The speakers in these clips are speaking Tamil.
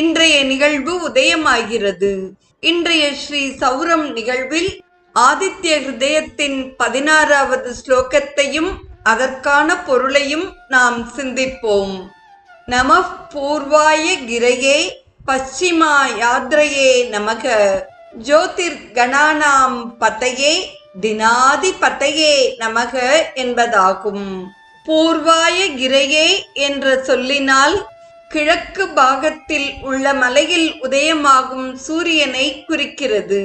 இன்றைய நிகழ்வு உதயமாகிறது. இன்றைய ஸ்ரீ சௌரம் நிகழ்வில் ஆதித்ய ஹிருதயத்தின் பதினாறாவது ஸ்லோகத்தையும் அதற்கான பொருளையும் நாம் சிந்திப்போம். நம பூர்வாய கிரையே பశ్చిமா யாத்ரையே நமக. ஜோதிர் கணானாம் பதையே தினாதி பதையே நமக என்பதாகும். பூர்வாய கிரையே என்ற சொல்லினால் கிழக்கு பாகத்தில் உள்ள மலையில் உதயமாகும் சூரியனை குறிக்கிறது.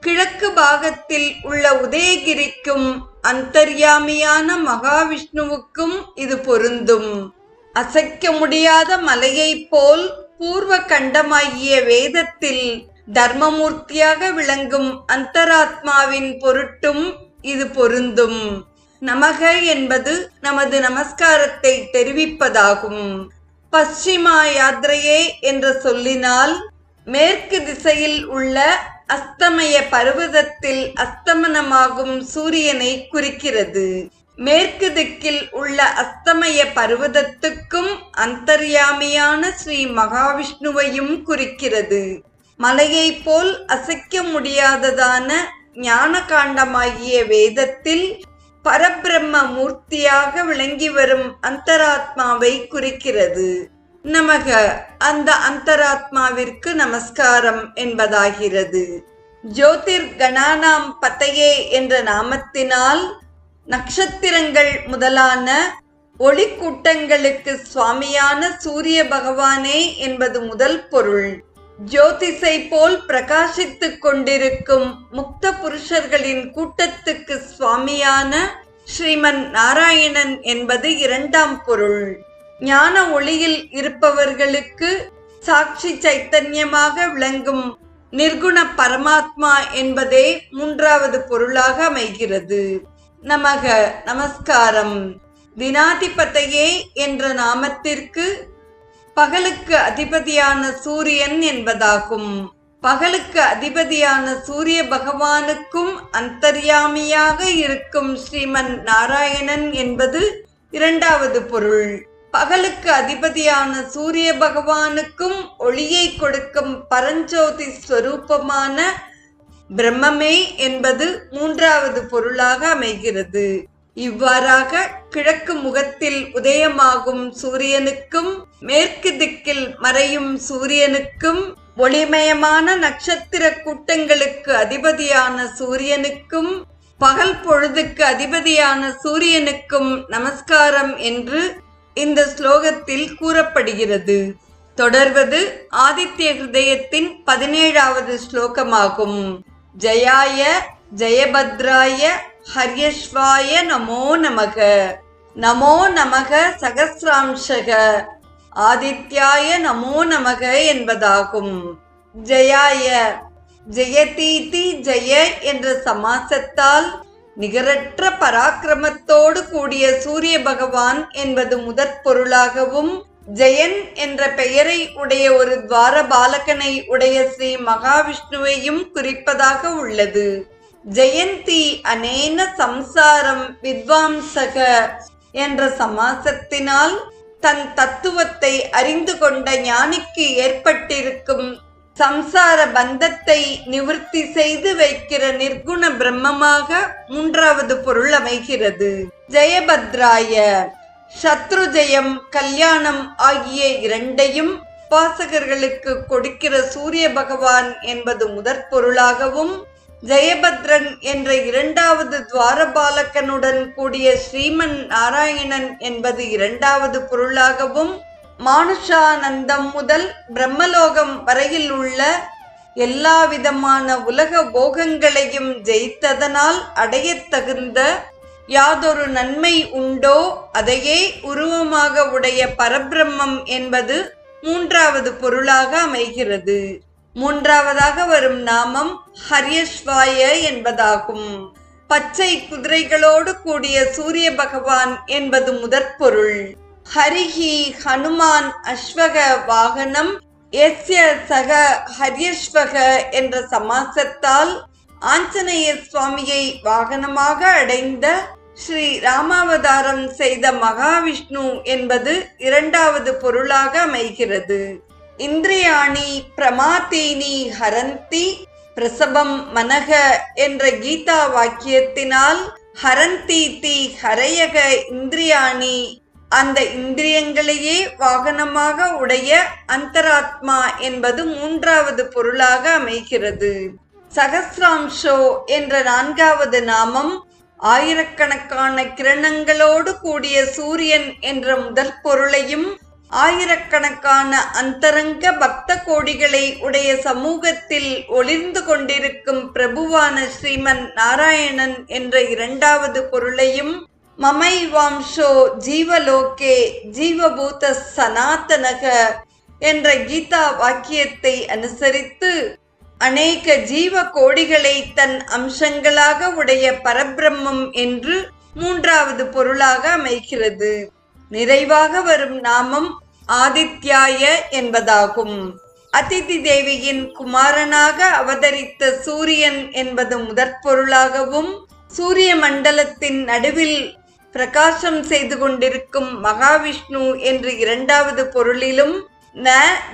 கிழக்கு பாகத்தில் உள்ள உதயகிரிக்கும் அந்தர்யாமியான மகாவிஷ்ணுவுக்கும் இது பொருந்தும். அசைக்க முடியாத மலையைப் போல் பூர்வ கண்டமாகிய வேதத்தில் தர்மமூர்த்தியாக விளங்கும் அந்தராத்மாவின் பொருட்டும் இது பொருந்தும். நமக என்பது நமது நமஸ்காரத்தை தெரிவிப்பதாகும். பশ্চিமா யாத்திரையே என்ற சொல்லினால் மேற்கு திசையில் உள்ள அஸ்தமய பர்வதத்தில் அஸ்தமனமாகும் சூரியனை குறிக்கிறது. மேற்கு திக்கில் உள்ள அஸ்தமய பர்வதத்துக்கும் அந்தர்யாமியான ஸ்ரீ மகாவிஷ்ணுவையும் குறிக்கிறது. மலையைப் போல் அசைக்க முடியாததான ஞான காண்டமாகிய வேதத்தில் பரபிரம்ம மூர்த்தியாக விளங்கி வரும் அந்தராத்மாவை குறிக்கிறது. நமக அந்த அந்தராத்மாவிற்கு நமஸ்காரம் என்பதாகிறது. ஜோதிர் கணானாம் பத்தையே என்ற நாமத்தினால் நட்சத்திரங்கள் முதலான ஒளிக்கூட்டங்களுக்கு சுவாமியான சூரிய பகவானே என்பது முதல் பொருள். ஜோதிஷை போல் பிரகாசித்துக் கொண்டிருக்கும் முக்த புருஷர்களின் கூட்டத்துக்கு சுவாமியான ஸ்ரீமன் நாராயணன் என்பது இரண்டாம் பொருள். ஞான ஒளியில் இருப்பவர்களுக்கு சாட்சி சைத்தன்யமாக விளங்கும் நிர்குண பரமாத்மா என்பதே மூன்றாவது பொருளாக அமைகிறது. நமக நமஸ்காரம். தினாதிபதையே என்ற நாமத்திற்கு பகலுக்கு அதிபதியான சூரியன் என்பதாகும். பகலுக்கு அதிபதியான சூரிய பகவானுக்கும் அந்தர்யாமியாக இருக்கும் ஸ்ரீமன் நாராயணன் என்பது இரண்டாவது பொருள். பகலுக்கு அதிபதியான சூரிய பகவானுக்கும் ஒளியை கொடுக்கும் பரஞ்சோதி ஸ்வரூபமான பிரம்மமே என்பது மூன்றாவது பொருளாக அமைகிறது. இவ்வாறாக கிழக்கு முகத்தில் உதயமாகும் சூரியனுக்கும் மேற்கு திக்கில் மறையும் சூரியனுக்கும் ஒளிமயமான நட்சத்திர கூட்டங்களுக்கு அதிபதியான சூரியனுக்கும் பகல் பொழுதுக்கு அதிபதியான சூரியனுக்கும் நமஸ்காரம் என்று இந்த ஸ்லோகத்தில் கூறப்படுகிறது. தொடர்வது ஆதித்ய ஹிருதயத்தின் பதினேழாவது ஸ்லோகமாகும். ஜயாய ஜெயபத்ராய ஹரியஸ்வாய நமோ நமக. நமோ நமக சகசிராம்சக. ஆதித்யாய நமோ நமக என்பதாகும். ஜெயாய. ஜெயதீதி ஜெய என்ற சமாசத்தால் நிகரற்ற பராக்கிரமத்தோடு கூடிய சூரிய பகவான் என்பது முதற் பொருளாகவும் ஜெயன் என்ற பெயரை உடைய ஒரு துவார பாலகனை உடைய ஸ்ரீ மகாவிஷ்ணுவையும் குறிப்பதாக உள்ளது. ஜெயந்தி அனேன சம்சாரம் வித்வாம்சக என்ற சமாசத்தினால் தன் தத்துவத்தை அறிந்து கொண்ட ஞானிக்கு ஏற்பட்டிருக்கும் சம்சார பந்தத்தை நிவர்த்தி செய்து வைக்கிற நிர்குண பிரம்மமாக மூன்றாவது பொருள் அமைகிறது. ஜெயபத்ராய சத்ரு ஜெயம் கல்யாணம் ஆகிய இரண்டையும் உபாசகர்களுக்கு கொடுக்கிற சூரிய பகவான் என்பது முதற் பொருளாகவும் ஜெயபத்ரன் என்ற இரண்டாவது துவாரபாலகனுடன் கூடிய ஸ்ரீமன் நாராயணன் என்பது இரண்டாவது பொருளாகவும் மானுஷானந்தம் முதல் பிரம்மலோகம் வரையில் உள்ள எல்லா விதமான உலக போகங்களையும் ஜெயித்ததனால் அடையத் தகுந்த யாதொரு நன்மை உண்டோ அதையே உருவமாக உடைய பரபிரம்மம் என்பது மூன்றாவது பொருளாக அமைகிறது. மூன்றாவதாக வரும் நாமம் ஹரியஸ்வாய என்பதாகும். பச்சை குதிரைகளோடு கூடிய சூரிய பகவான் என்பது முதற்பொருள். ஹரிஹி ஹனுமான் அஸ்வக வாகனம் எஸ்ய சக ஹரியஸ்வக என்ற சமாசத்தால் ஆஞ்சநேய சுவாமியை வாகனமாக அடைந்த ஸ்ரீ ராமாவதாரம் செய்த மகாவிஷ்ணு என்பது இரண்டாவது பொருளாக அமைகிறது. இந்திரியாணி பிரமாதீனி ஹரந்தி பிரசபம் மனக என்ற கீதா வாக்கியத்தினால் ஹரந்தி தி ஹரையக இந்திரியாணி. அந்த இந்திரியங்களையே வாகனமாக உடைய அந்தராத்மா என்பது மூன்றாவது பொருளாக அமைகிறது. சகசிராம்சோ என்ற நான்காவது நாமம் ஆயிரக்கணக்கான கிரணங்களோடு கூடிய சூரியன் என்ற முதற் பொருளையும் ஆயிரக்கணக்கான அந்தரங்க பக்த கோடிகளை உடைய சமூகத்தில் ஒளிர்ந்து கொண்டிருக்கும் பிரபுவான ஸ்ரீமன் நாராயணன் என்ற இரண்டாவது பொருளையும் மமை வாம்சோ ஜீவலோகே ஜீவபூத சனாதனக என்ற கீதா வாக்கியத்தை அனுசரித்து அநேக ஜீவ கோடிகளை தன் அம்சங்களாக உடைய பரபிரம்மம் என்று மூன்றாவது பொருளாக அமைகிறது. நிறைவாக வரும் நாமம் ஆதித்யாய என்பதாகும். அதிதி தேவியின் குமாரனாக அவதரித்த சூரியன் என்பது முதற்பொருளாகவும் சூரிய மண்டலத்தின் நடுவில் பிரகாசம் செய்து கொண்டிருக்கும் மகாவிஷ்ணு என்று இரண்டாவது பொருளிலும் ந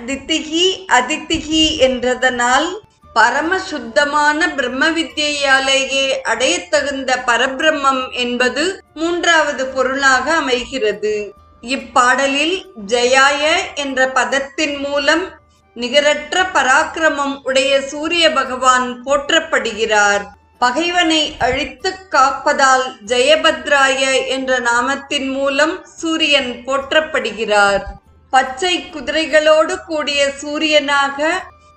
தித்திகி அதித்திகி என்றதனால் பரம சுத்தமான பிரம்ம வித்யாலேயே அடையத்தகுந்த பரபிரம்மம் என்பது மூன்றாவது பொருளாக அமைகிறது. இப்பாடலில் ஜெயாய என்ற பதத்தின் மூலம் நிகரற்ற பராக்கிரமம் உடைய சூரிய பகவான் போற்றப்படுகிறார். பகைவனை அழித்து காப்பதால் ஜெயபத்ராய என்ற நாமத்தின் மூலம் சூரியன் போற்றப்படுகிறார். பச்சை குதிரைகளோடு கூடிய சூரியனாக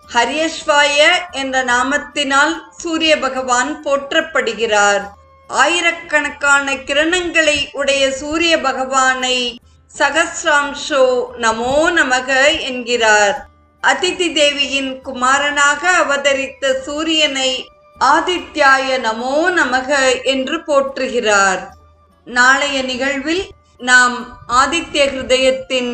ஹரியஸ்வாய என்ற நாமத்தினால் சூரிய பகவான் போற்றப்படுகிறார். ஆயிரக்கணக்கான கிரணங்களை உடைய சூரிய பகவானை சகசிராம்சோ நமோ நமக என்கிறார். அதிதி தேவியின் குமாரனாக அவதரித்த சூரியனை ஆதித்யாய நமோ நமக என்று போற்றுகிறார். நாளைய நிகழ்வில் நாம் ஆதித்ய ஹிருதயத்தின்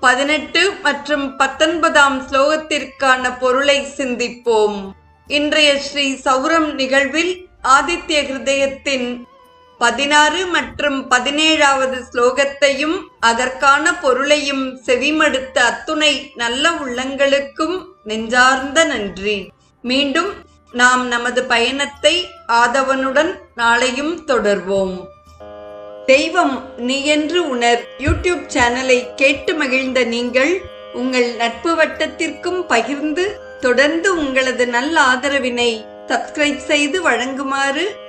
பதினெட்டு மற்றும் பத்தொன்பதாம் ஸ்லோகத்திற்கான பொருளை சிந்திப்போம். இன்றைய ஸ்ரீ சௌரம் நிகழ்வில் ஆதித்ய ஹிருதயத்தின் பதினாறு மற்றும் பதினேழாவது ஸ்லோகத்தையும் அதற்கான பொருளையும் செவிமடுத்த அத்துணை நல்ல உள்ளங்களுக்கும் நெஞ்சார்ந்த நன்றி. மீண்டும் நாம் நமது பயணத்தை ஆதவனுடன் நாளையும் தொடர்வோம். தெய்வம் நீ என்று உணர். யூடியூப் சேனலை கேட்டு மகிழ்ந்த நீங்கள் உங்கள் நட்பு வட்டத்திற்கும் பகிர்ந்து தொடர்ந்து உங்களது நல்ல ஆதரவினை சப்ஸ்கிரைப் செய்து வழங்குமாறு